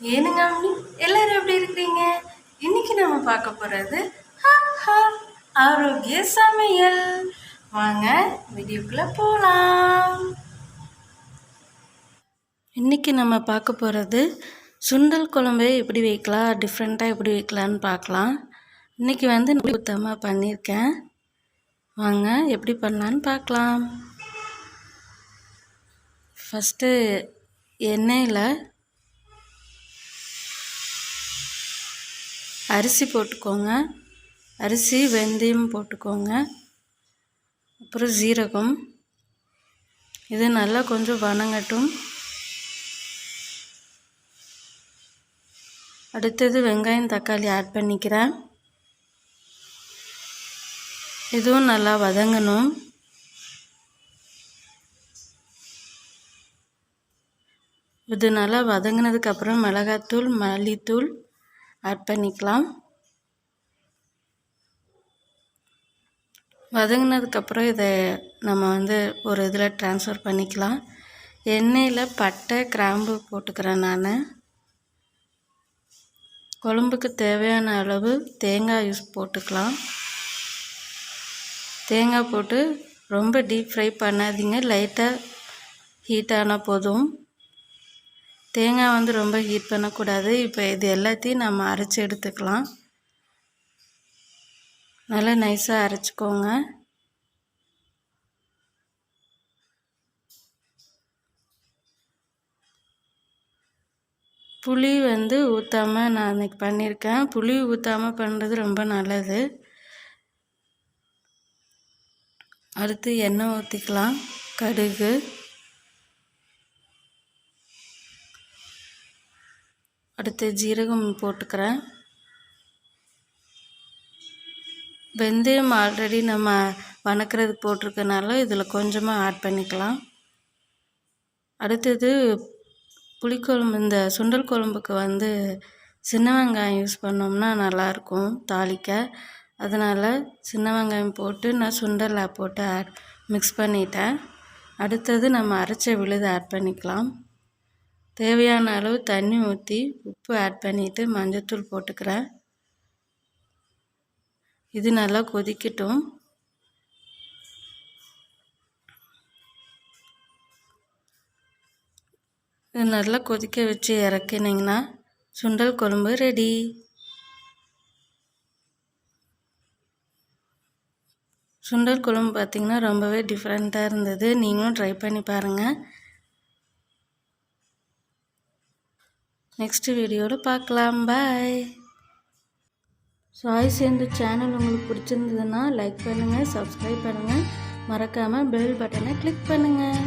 ஏனுங்க அம்மி எல்லாரும் எப்படி இருக்கிறீங்க? இன்னைக்கு நம்ம பார்க்க போகிறது ஆரோக்கிய சமையல். வாங்க வீடியோக்குள்ளே போகலாம் இன்றைக்கி நம்ம பார்க்க போகிறது சுண்டல் குழம்பு எப்படி வைக்கலாம் டிஃப்ரெண்ட்டாக எப்படி வைக்கலான்னு பார்க்கலாம். இன்றைக்கி வந்து சுத்தமாக பண்ணியிருக்கேன். வாங்க எப்படி பண்ணலான்னு பார்க்கலாம். ஃபஸ்ட்டு எண்ணெயில் அரிசி போட்டுக்கோங்க. அரிசி வெந்தயம் போட்டுக்கோங்க. அப்புறம் ஜீரகம் இது நல்லா கொஞ்சம் வணங்கட்டும். அடுத்தது வெங்காயம் தக்காளி ஆட் பண்ணிக்கிறேன். இதுவும் நல்லா வதங்கணும். இது நல்லா வதங்கினதுக்கப்புறம் மிளகாத்தூள் மல்லித்தூள் ஆட் பண்ணிக்கலாம். வதங்கினதுக்கப்புறம் இதை நம்ம வந்து ஒரு இதில் ட்ரான்ஸ்ஃபர் பண்ணிக்கலாம். எண்ணெயில் பட்டை கிராம்பு போட்டுக்கிறேன் நான். குழம்புக்கு தேவையான அளவு தேங்காய் யூஸ் போட்டுக்கலாம். தேங்காய் போட்டு ரொம்ப டீப் ஃப்ரை பண்ணாதீங்க. லைட்டாக ஹீட்டானால் போதும். தேங்காய் வந்து ரொம்ப ஹீட் பண்ணக்கூடாது. இப்போ இது எல்லாத்தையும் நம்ம அரைச்சி எடுத்துக்கலாம். நல்லா நைஸாக அரைச்சிக்கோங்க. புளி வந்து ஊற்றாமல் நான் இன்றைக்கி பண்ணியிருக்கேன். புளி ஊற்றாமல் பண்ணுறது ரொம்ப நல்லது. அடுத்து எண்ணெய் ஊற்றிக்கலாம் கடுகு. அடுத்து ஜீரகம் போட்டுக்கிறேன். வெந்தயம் ஆல்ரெடி நம்ம வணக்கிறதுக்கு போட்டிருக்கனால இதில் கொஞ்சமாக ஆட் பண்ணிக்கலாம். அடுத்தது புளிக்குழம்பு இந்த சுண்டல் குழம்புக்கு வந்து சின்ன வெங்காயம் யூஸ் பண்ணோம்னா நல்லாயிருக்கும் தாளிக்க. அதனால் சின்ன வெங்காயம் போட்டு நான் சுண்டலை போட்டு ஆட் மிக்ஸ் பண்ணிட்டேன். அடுத்தது நம்ம அரைச்ச விழுது ஆட் பண்ணிக்கலாம். தேவையான அளவு தண்ணி ஊற்றி உப்பு ஆட் பண்ணிவிட்டு மஞ்சத்தூள் போட்டுக்கிறேன். இது நல்லா கொதிக்கட்டும். இது நல்லா கொதிக்க வச்சு இறக்கினீங்கன்னா சுண்டல் குழம்பு ரெடி சுண்டல் குழம்பு பார்த்திங்கன்னா ரொம்பவே டிஃப்ரெண்ட்டாக இருந்தது. நீங்களும் ட்ரை பண்ணி பாருங்கள் நெக்ஸ்ட் வீடியோவில் பார்க்கலாம். பாய். சாய் சேர்ந்து சேனல் உங்களுக்கு பிடிச்சிருந்ததுன்னா லைக் பண்ணுங்கள் சப்ஸ்கிரைப் பண்ணுங்கள் மறக்காமல் பெல் பட்டனை கிளிக் பண்ணுங்கள்